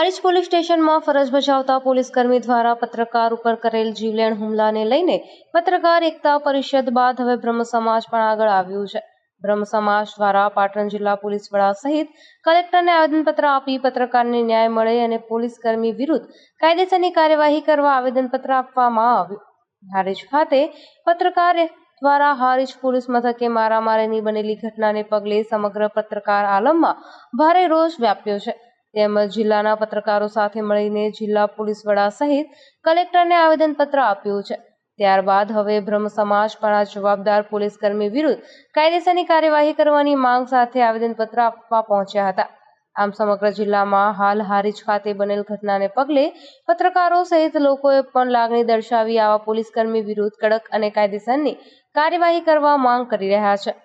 Harij police સ્ટેશનમાં ફરજ બજાવતા પોલીસકર્મી દ્વારા પત્રકાર ઉપર કરેલ જીવલેણ હુમલાને લઈને પત્રકાર એકતા પરિષદ બાદ હવે બ્રહ્મ સમાજ પણ આગળ આવ્યું છે. બ્રહ્મ સમાજ દ્વારા પાટણ જિલ્લા પોલીસ વડા સહિત કલેક્ટરને આવેદનપત્ર આપી પત્રકારને ન્યાય મળે અને પોલીસકર્મી વિરુદ્ધ કાયદેસરની કાર્યવાહી કરવા આવેદનપત્ર આપવામાં આવ્યું. હારીજ ખાતે પત્રકાર દ્વારા હારીજ પોલીસ મથકે મારામારીની બનેલી ઘટનાને પગલે સમગ્ર પત્રકાર આલમમાં ભારે રોષ વ્યાપ્યો છે. તેમજ જિલ્લાના પત્રકારો સાથે મળીને જિલ્લા પોલીસ વડા સહિત કલેક્ટરને આવેદનપત્ર આપ્યું છે. ત્યારબાદ હવે બ્રહ્મ સમાજ પણ આ જવાબદાર પોલીસકર્મી વિરુદ્ધ કાયદેસરની કાર્યવાહી કરવાની માંગ સાથે આવેદનપત્ર આપવા પહોંચ્યા હતા. આમ સમગ્ર જિલ્લામાં હાલ હારીજ ખાતે બનેલ ઘટનાને પગલે પત્રકારો સહિત લોકોએ પણ લાગણી દર્શાવી આવા પોલીસકર્મી વિરુદ્ધ કડક અને કાયદેસરની કાર્યવાહી કરવા માંગ કરી રહ્યા છે.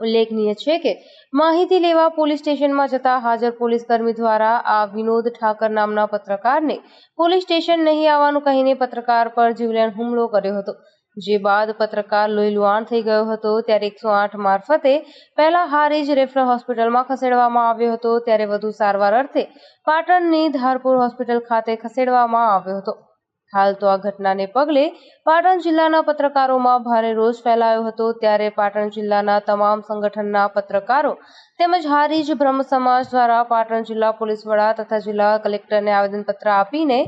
ઉલ્લેખનીય છે કે માહિતી લેવા પોલીસ સ્ટેશનમાં જતા હાજર પોલીસ કર્મી દ્વારા આ વિનોદ ઠાકર નામના પત્રકારને પોલીસ સ્ટેશન નહીં આવવાનું કહીને પત્રકાર પર જીવલેણ હુમલો કર્યો હતો. જે બાદ પત્રકાર લોહી થઈ ગયો હતો, ત્યારે એકસો આઠ મારફતે પહેલા હારીજ રેફરલ હોસ્પિટલમાં ખસેડવામાં આવ્યો હતો, ત્યારે વધુ સારવાર અર્થે પાટણની ધારપુર હોસ્પિટલ ખાતે ખસેડવામાં આવ્યો હતો. હાલ તો આ ઘટનાને પગલે પાટણ જિલ્લાના પત્રકારોમાં ભારે રોષ ફેલાયો હતો. ત્યારે પાટણ જિલ્લાના તમામ સંગઠનના પત્રકારો તેમજ હારીજ બ્રહ્મ સમાજ દ્વારા પાટણ જિલ્લા પોલીસ વડા તથા જિલ્લા કલેક્ટરને આવેદનપત્ર આપીને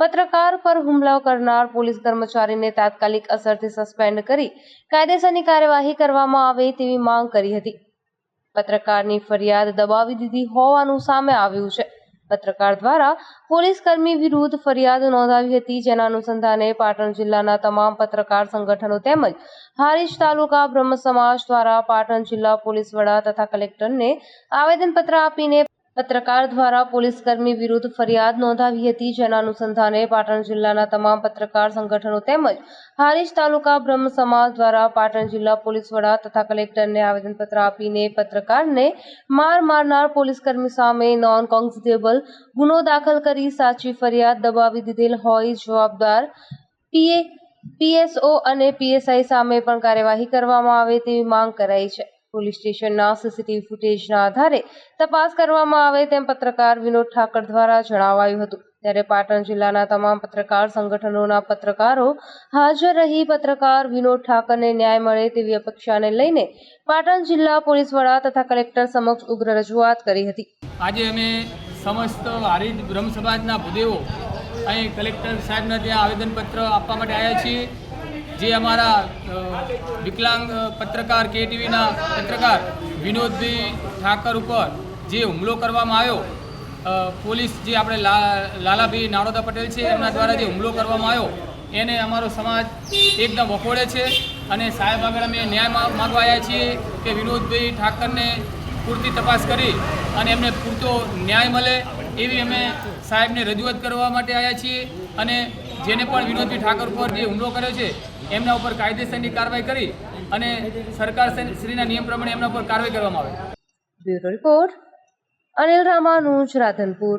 પત્રકાર પર હુમલો કરનાર પોલીસ કર્મચારીને તાત્કાલિક અસરથી સસ્પેન્ડ કરી કાયદેસરની કાર્યવાહી કરવામાં આવે તેવી માંગ કરી હતી. પત્રકારની ફરિયાદ દબાવી દીધી હોવાનું સામે આવ્યું છે. પત્રકાર દ્વારા પોલીસ કર્મી વિરુદ્ધ ફરિયાદ નોંધાવી હતી. જેના અનુસંધાને પાટણ જિલ્લાના તમામ પત્રકાર સંગઠનો તેમજ હારીજ તાલુકા બ્રહ્મ સમાજ દ્વારા પાટણ જિલ્લા પોલીસ વડા તથા કલેક્ટરને આવેદનપત્ર આપીને પત્રકાર દ્વારા પોલીસકર્મી વિરુદ્ધ ફરિયાદ નોંધાવી હતી. જેના અનુસંધાને પાટણ જિલ્લાના તમામ પત્રકાર સંગઠનો તેમજ હારીજ તાલુકા બ્રહ્મ સમાજ દ્વારા પાટણ જિલ્લા પોલીસ વડા તથા કલેક્ટરને આવેદનપત્ર આપીને પત્રકારને માર મારનાર પોલીસકર્મી સામે નોન કોન્સ્ટેબલ ગુનો દાખલ કરી સાચી ફરિયાદ દબાવી દીધેલ હોય જવાબદાર પીએ પીએસઓ અને પીએસઆઈ સામે પણ કાર્યવાહી કરવામાં આવે તેવી માંગ કરાઈ છે. પોલીસ સ્ટેશનના સીસીટીવી ફૂટેજના આધારે તપાસ કરવામાં આવે તેમ પત્રકાર વિનોદ ઠાકર દ્વારા જણાવાયું હતું. ત્યારે પાટણ જિલ્લાના તમામ પત્રકાર સંગઠનોના પત્રકારો હાજર રહી પત્રકાર વિનોદ ઠાકરને ન્યાય મળે તેવી અપેક્ષાને લઈને પાટણ જિલ્લા પોલીસ વડા તથા કલેક્ટર સમક્ષ ઉગ્ર રજૂઆત કરી હતી. આજે અમે સમસ્ત હારીજ બ્રહ્મ સમાજના ભૂદેવો અહીં કલેક્ટર સાહેબના ત્યાં આવેદનપત્ર આપવા માટે આવ્યા છીએ. જે અમારા વિકલાંગ પત્રકાર કેટીવીના પત્રકાર વિનોદભાઈ ઠાકર ઉપર જે હુમલો કરવામાં આવ્યો પોલીસ જે આપણે લાલાભાઈ નાણોદા પટેલ છે, એમના દ્વારા જે હુમલો કરવામાં આવ્યો, એને અમારો સમાજ એકદમ વખોડે છે અને સાહેબ આગળ અમે ન્યાય માગવા આવ્યા છીએ કે વિનોદભાઈ ઠાકરને પૂરતી તપાસ કરી અને એમને પૂરતો ન્યાય મળે એવી અમે સાહેબને રજૂઆત કરવા માટે આવ્યા છીએ અને જેને પણ વિનોદભાઈ ઠાકર ઉપર જે હુમલો કર્યો છે એમના ઉપર કાયદેસરની કાર્યવાહી કરી અને સરકાર શ્રીના નિયમ પ્રમાણે એમના ઉપર કાર્યવાહી કરવામાં આવે. Bureau report Anil Ramanuj Radhanpur.